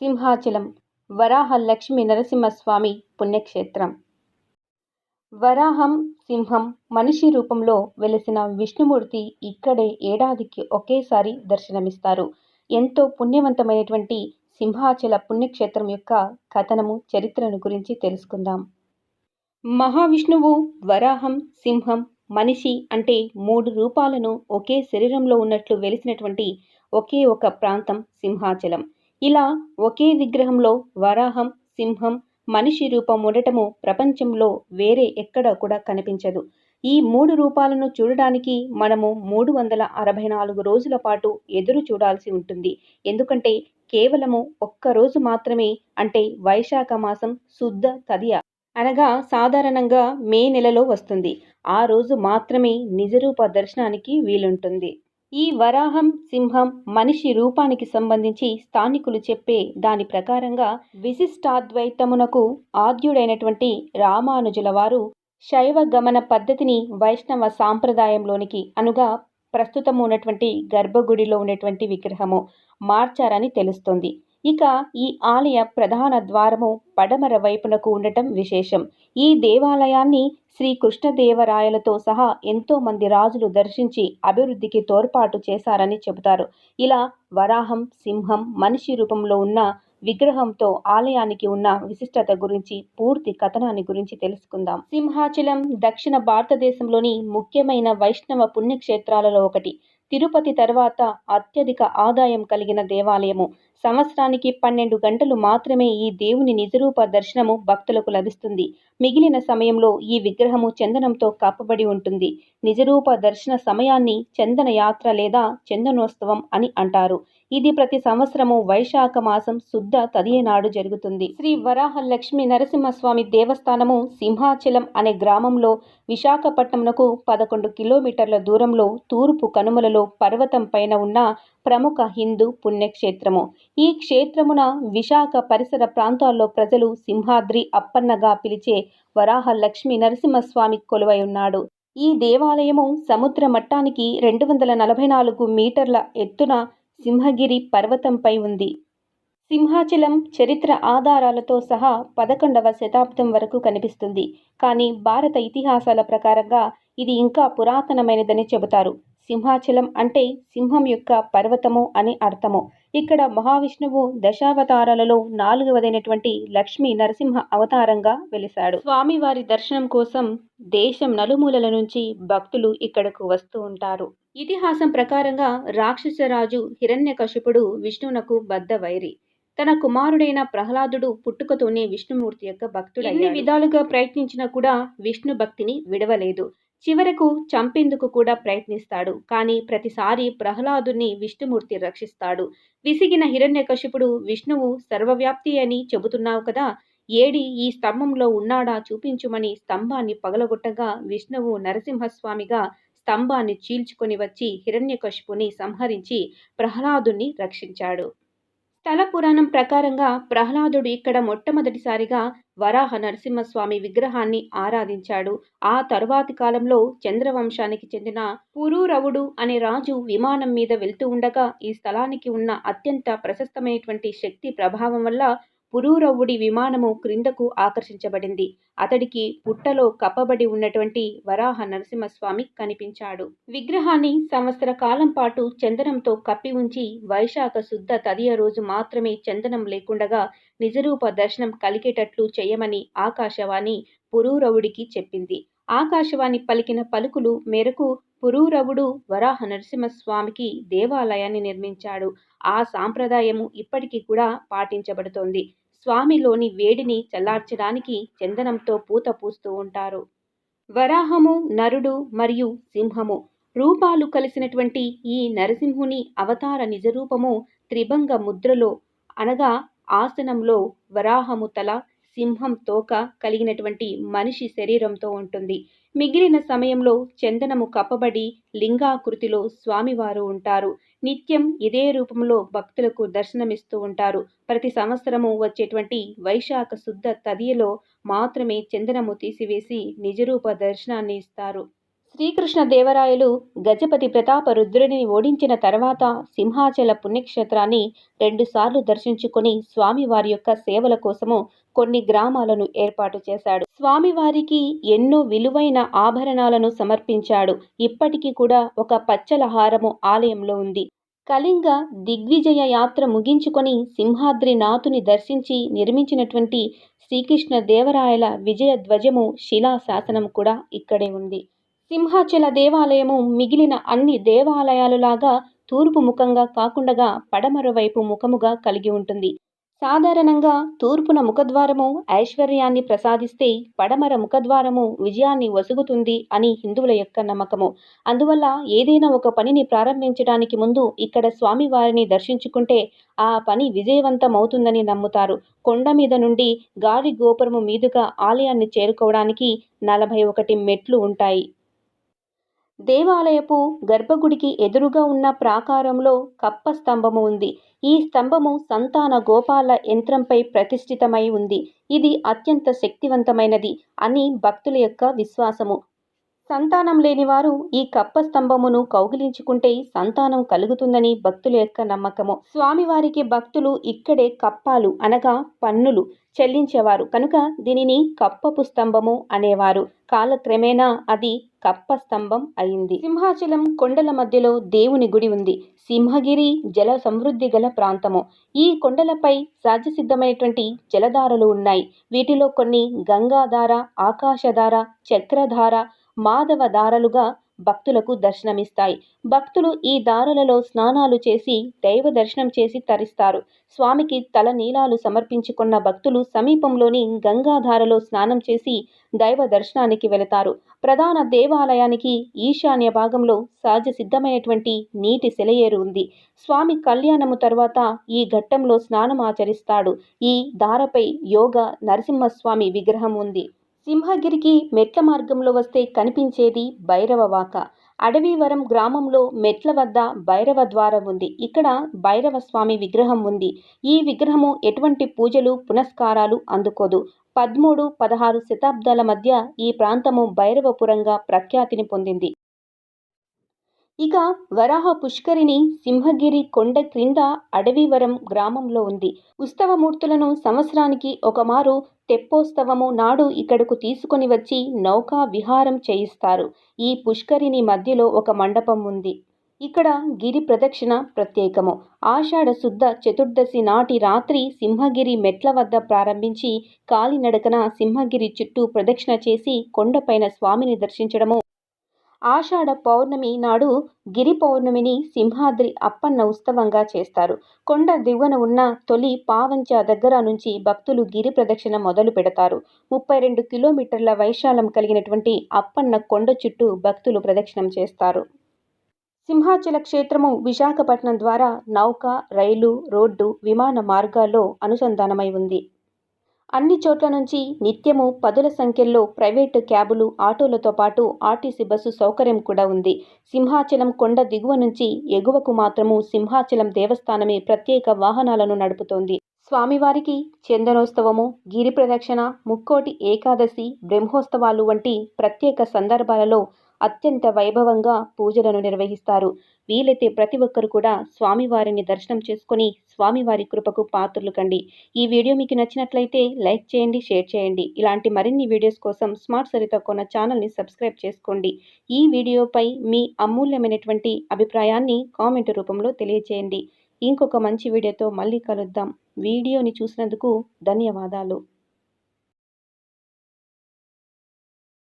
సింహాచలం వరాహ లక్ష్మి నరసింహస్వామి పుణ్యక్షేత్రం. వరాహం సింహం మనిషి రూపంలో వెలిసిన విష్ణుమూర్తి ఇక్కడే ఏడాదికి ఒకేసారి దర్శనమిస్తారు. ఎంతో పుణ్యవంతమైనటువంటి సింహాచల పుణ్యక్షేత్రం యొక్క కథనము చరిత్రను గురించి తెలుసుకుందాం. మహావిష్ణువు వరాహం సింహం మనిషి అంటే మూడు రూపాలను ఒకే శరీరంలో ఉన్నట్లు వెలిసినటువంటి ఒకే ఒక ప్రాంతం సింహాచలం. ఇలా ఒకే విగ్రహంలో వరాహం సింహం మనిషి రూపం ఉండటము ప్రపంచంలో వేరే ఎక్కడ కూడా కనిపించదు. ఈ మూడు రూపాలను చూడడానికి మనము మూడు వందల అరవై నాలుగు రోజుల పాటు ఎదురు చూడాల్సి ఉంటుంది. ఎందుకంటే కేవలము ఒక్క రోజు మాత్రమే అంటే వైశాఖ మాసం శుద్ధ తదియ అనగా సాధారణంగా మే నెలలో వస్తుంది. ఆ రోజు మాత్రమే నిజరూప దర్శనానికి వీలుంటుంది. ఈ వరాహం సింహం మనిషి రూపానికి సంబంధించి స్థానికులు చెప్పే దాని ప్రకారంగా విశిష్టాద్వైతమునకు ఆద్యుడైనటువంటి రామానుజుల వారు శైవ గమన పద్ధతిని వైష్ణవ సాంప్రదాయంలోనికి అనుగా ప్రస్తుతం ఉన్నటువంటి గర్భగుడిలో ఉన్నటువంటి విగ్రహము మార్చారని తెలుస్తుంది. ఇక ఈ ఆలయ ప్రధాన ద్వారము పడమర వైపునకు ఉండటం విశేషం. ఈ దేవాలయాన్ని శ్రీ కృష్ణదేవరాయలతో సహా ఎంతో మంది రాజులు దర్శించి అభివృద్ధికి తోడ్పాటు చేశారని చెబుతారు. ఇలా వరాహం సింహం మనిషి రూపంలో ఉన్న విగ్రహంతో ఆలయానికి ఉన్న విశిష్టత గురించి పూర్తి కథనాన్ని గురించి తెలుసుకుందాం. సింహాచలం దక్షిణ భారతదేశంలోని ముఖ్యమైన వైష్ణవ పుణ్యక్షేత్రాలలో ఒకటి. తిరుపతి తర్వాత అత్యధిక ఆదాయం కలిగిన దేవాలయము. సంవత్సరానికి పన్నెండు గంటలు మాత్రమే ఈ దేవుని నిజరూప దర్శనము భక్తులకు లభిస్తుంది. మిగిలిన సమయంలో ఈ విగ్రహము చందనంతో కప్పబడి ఉంటుంది. నిజరూప దర్శన సమయాన్ని చందన యాత్ర లేదా చందనోత్సవం అని అంటారు. ఇది ప్రతి సంవత్సరము వైశాఖ మాసం శుద్ధ తదియ నాడు జరుగుతుంది. శ్రీ వరాహలక్ష్మి నరసింహస్వామి దేవస్థానము సింహాచలం అనే గ్రామంలో విశాఖపట్నంకు పదకొండు కిలోమీటర్ల దూరంలో తూర్పు కనుమలలో పర్వతం పైన ఉన్న ప్రముఖ హిందూ పుణ్యక్షేత్రము. ఈ క్షేత్రమున విశాఖ పరిసర ప్రాంతాల్లో ప్రజలు సింహాద్రి అప్పన్నగా పిలిచే వరాహ లక్ష్మీ నరసింహస్వామి కొలువై ఉన్నాడు. ఈ దేవాలయము సముద్ర మట్టానికి రెండు వందల నలభై నాలుగు మీటర్ల ఎత్తున సింహగిరి పర్వతంపై ఉంది. సింహాచలం చరిత్ర ఆధారాలతో సహా పదకొండవ శతాబ్దం వరకు కనిపిస్తుంది. కానీ భారత ఇతిహాసాల ప్రకారంగా ఇది ఇంకా పురాతనమైనదని చెబుతారు. సింహాచలం అంటే సింహం యొక్క పర్వతము అని అర్థము. ఇక్కడ మహావిష్ణువు దశావతారాలలో నాలుగవదైనటువంటి లక్ష్మీ నరసింహ అవతారంగా వెలిశాడు. స్వామివారి దర్శనం కోసం దేశం నలుమూలల నుంచి భక్తులు ఇక్కడకు వస్తూ ఉంటారు. ఇతిహాసం ప్రకారంగా రాక్షసరాజు హిరణ్యకశిపుడు విష్ణువునకు బద్ద వైరి. తన కుమారుడైన ప్రహ్లాదుడు పుట్టుకతోనే విష్ణుమూర్తి యొక్క భక్తుడు ఎన్ని విధాలుగా ప్రయత్నించినా కూడా విష్ణు భక్తిని విడవలేదు. చివరకు చంపేందుకు కూడా ప్రయత్నిస్తాడు. కానీ ప్రతిసారి ప్రహ్లాదుని విష్ణుమూర్తి రక్షిస్తాడు. విసిగిన హిరణ్యకశిపుడు విష్ణువు సర్వవ్యాప్తి అని చెబుతున్నావు కదా? ఏడి ఈ స్తంభంలో ఉన్నాడా చూపించుమని స్తంభాన్ని పగలగొట్టగా విష్ణువు నరసింహస్వామిగా స్తంభాన్ని చీల్చుకొని వచ్చి హిరణ్యకశిపుని సంహరించి ప్రహ్లాదుని రక్షించాడు. స్థల పురాణం ప్రకారంగా ప్రహ్లాదుడు ఇక్కడ మొట్టమొదటిసారిగా వరాహ నరసింహస్వామి విగ్రహాన్ని ఆరాధించాడు. ఆ తరువాతి కాలంలో చంద్రవంశానికి చెందిన పురూరవుడు అనే రాజు విమానం మీద వెళ్తూ ఉండగా ఈ స్థలానికి ఉన్న అత్యంత ప్రశస్తమైనటువంటి శక్తి ప్రభావం వల్ల పురూరవుడి విమానము క్రిందకు ఆకర్షించబడింది. అతడికి పుట్టలో కప్పబడి ఉన్నటువంటి వరాహ నరసింహస్వామి కనిపించాడు. విగ్రహాన్ని సంవత్సర కాలం పాటు చందనంతో కప్పి ఉంచి వైశాఖ శుద్ధ తదియ రోజు మాత్రమే చందనం లేకుండగా నిజరూప దర్శనం కలిగేటట్లు చేయమని ఆకాశవాణి పురూరవుడికి చెప్పింది. ఆకాశవాణి పలికిన పలుకులు మేరకు పురూరవుడు వరాహ నరసింహస్వామికి దేవాలయాన్ని నిర్మించాడు. ఆ సాంప్రదాయము ఇప్పటికీ కూడా పాటించబడుతోంది. స్వామిలోని వేడిని చల్లార్చడానికి చందనంతో పూత పూస్తూ ఉంటారు. వరాహము నరుడు మరియు సింహము రూపాలు కలిసినటువంటి ఈ నరసింహుని అవతార నిజరూపము త్రిభంగ ముద్రలో అనగా ఆసనంలో వరాహము తల సింహం తోక కలిగినటువంటి మనిషి శరీరంతో ఉంటుంది. మిగిలిన సమయంలో చందనము కప్పబడి లింగాకృతిలో స్వామివారు ఉంటారు. నిత్యం ఇదే రూపంలో భక్తులకు దర్శనమిస్తూ ఉంటారు. ప్రతి సంవత్సరము వచ్చేటువంటి వైశాఖ శుద్ధ తదియలో మాత్రమే చందనము తీసివేసి నిజరూప దర్శనాన్ని ఇస్తారు. శ్రీకృష్ణ దేవరాయలు గజపతి ప్రతాప రుద్రుడిని ఓడించిన తర్వాత సింహాచల పుణ్యక్షేత్రాన్ని రెండుసార్లు దర్శించుకొని స్వామివారి యొక్క సేవల కోసము కొన్ని గ్రామాలను ఏర్పాటు చేశాడు. స్వామివారికి ఎన్నో విలువైన ఆభరణాలను సమర్పించాడు. ఇప్పటికీ కూడా ఒక పచ్చల హారము ఆలయంలో ఉంది. కళింగ దిగ్విజయ యాత్ర ముగించుకొని సింహాద్రినాథుని దర్శించి నిర్మించినటువంటి శ్రీకృష్ణ దేవరాయల విజయ ధ్వజము శిలా శాసనం కూడా ఇక్కడే ఉంది. సింహాచల దేవాలయము మిగిలిన అన్ని దేవాలయాలులాగా తూర్పు ముఖంగా కాకుండా పడమర వైపు ముఖముగా కలిగి ఉంటుంది. సాధారణంగా తూర్పున ముఖద్వారము ఐశ్వర్యాన్ని ప్రసాదిస్తే పడమర ముఖద్వారము విజయాన్ని వసుగుతుంది అని హిందువుల యొక్క నమ్మకము. అందువల్ల ఏదైనా ఒక పనిని ప్రారంభించడానికి ముందు ఇక్కడ స్వామివారిని దర్శించుకుంటే ఆ పని విజయవంతమవుతుందని నమ్ముతారు. కొండ మీద నుండి గాలి గోపురము మీదుగా ఆలయాన్ని చేరుకోవడానికి నలభై ఒకటి మెట్లు ఉంటాయి. దేవాలయపు గర్భగుడికి ఎదురుగా ఉన్న ప్రాకారంలో కప్ప స్తంభము ఉంది. ఈ స్తంభము సంతాన గోపాల యంత్రంపై ప్రతిష్ఠితమై ఉంది. ఇది అత్యంత శక్తివంతమైనది అని భక్తుల యొక్క విశ్వాసము. సంతానం లేనివారు ఈ కప్ప స్తంభమును కౌగిలించుకుంటే సంతానం కలుగుతుందని భక్తుల యొక్క నమ్మకము. స్వామివారికి భక్తులు ఇక్కడే కప్పాలు అనగా పన్నులు చెల్లించేవారు. కనుక దీనిని కప్పపు స్తంభము అనేవారు. కాలక్రమేణా అది కప్ప స్తంభం అయింది. సింహాచలం కొండల మధ్యలో దేవుని గుడి ఉంది. సింహగిరి జల సమృద్ధి గల ప్రాంతము. ఈ కొండలపై సహజసిద్ధమైనటువంటి జలధారలు ఉన్నాయి. వీటిలో కొన్ని గంగాధార ఆకాశధార చక్రధార మాధవ దారలుగా భక్తులకు దర్శనమిస్తాయి. భక్తులు ఈ దారులలో స్నానాలు చేసి దైవ దర్శనం చేసి తరిస్తారు. స్వామికి తల నీలాలు సమర్పించుకున్న భక్తులు సమీపంలోని గంగాధారలో స్నానం చేసి దైవ దర్శనానికి వెళతారు. ప్రధాన దేవాలయానికి ఈశాన్య భాగంలో సహజ సిద్ధమైనటువంటి నీటి సెలయేరు ఉంది. స్వామి కళ్యాణము తర్వాత ఈ ఘట్టంలో స్నానం ఆచరిస్తాడు. ఈ దారపై యోగ నరసింహస్వామి విగ్రహం ఉంది. సింహగిరికి మెట్ల మార్గంలో వస్తే కనిపించేది భైరవవాక అడవివరం గ్రామంలో మెట్ల వద్ద భైరవ ద్వారం ఉంది. ఇక్కడ భైరవ స్వామి విగ్రహం ఉంది. ఈ విగ్రహము ఎటువంటి పూజలు పునస్కారాలు అందుకోదు. పదమూడు పదహారు శతాబ్దాల మధ్య ఈ ప్రాంతము భైరవపురంగా ప్రఖ్యాతిని పొందింది. ఇక వరాహ పుష్కరిణి సింహగిరి కొండ క్రింద అడవివరం గ్రామంలో ఉంది. ఉత్సవమూర్తులను సంవత్సరానికి ఒకమారు తెప్పోత్సవము నాడు ఇక్కడకు తీసుకొని వచ్చి నౌకా విహారం చేయిస్తారు. ఈ పుష్కరిణి మధ్యలో ఒక మండపం ఉంది. ఇక్కడ గిరి ప్రదక్షిణ ప్రత్యేకము. ఆషాఢ శుద్ధ చతుర్దశి నాటి రాత్రి సింహగిరి మెట్ల వద్ద ప్రారంభించి కాలినడకన సింహగిరి చుట్టూ ప్రదక్షిణ చేసి కొండపైన స్వామిని దర్శించడము ఆషాఢ పౌర్ణమి నాడు గిరి పౌర్ణమిని సింహాద్రి అప్పన్న ఉత్సవంగా చేస్తారు. కొండ దిగువన ఉన్న తొలి పావంచ దగ్గర నుంచి భక్తులు గిరి ప్రదక్షిణ మొదలు పెడతారు. ముప్పై రెండు కిలోమీటర్ల వైశాలం కలిగినటువంటి అప్పన్న కొండ చుట్టూ భక్తులు ప్రదక్షిణం చేస్తారు. సింహాచల క్షేత్రము విశాఖపట్నం ద్వారా నౌక రైలు రోడ్డు విమాన మార్గాల్లో అనుసంధానమై ఉంది. అన్ని చోట్ల నుంచి నిత్యము పదుల సంఖ్యలో ప్రైవేటు క్యాబులు ఆటోలతో పాటు ఆర్టీసీ బస్సు సౌకర్యం కూడా ఉంది. సింహాచలం కొండ దిగువ నుంచి ఎగువకు మాత్రము సింహాచలం దేవస్థానమే ప్రత్యేక వాహనాలను నడుపుతోంది. స్వామివారికి చందనోత్సవము గిరి ప్రదక్షిణ ముక్కోటి ఏకాదశి బ్రహ్మోత్సవాలు వంటి ప్రత్యేక సందర్భాలలో అత్యంత వైభవంగా పూజలను నిర్వహిస్తారు. వీలైతే ప్రతి ఒక్కరు కూడా స్వామివారిని దర్శనం చేసుకుని స్వామివారి కృపకు పాత్రలు కండి. ఈ వీడియో మీకు నచ్చినట్లయితే లైక్ చేయండి షేర్ చేయండి. ఇలాంటి మరిన్ని వీడియోస్ కోసం స్మార్ట్ సరిత కొన్న ఛానల్ని సబ్స్క్రైబ్ చేసుకోండి. ఈ వీడియోపై మీ అమూల్యమైనటువంటి అభిప్రాయాన్ని కామెంట్ రూపంలో తెలియచేయండి. ఇంకొక మంచి వీడియోతో మళ్ళీ కలుద్దాం. వీడియోని చూసినందుకు ధన్యవాదాలు.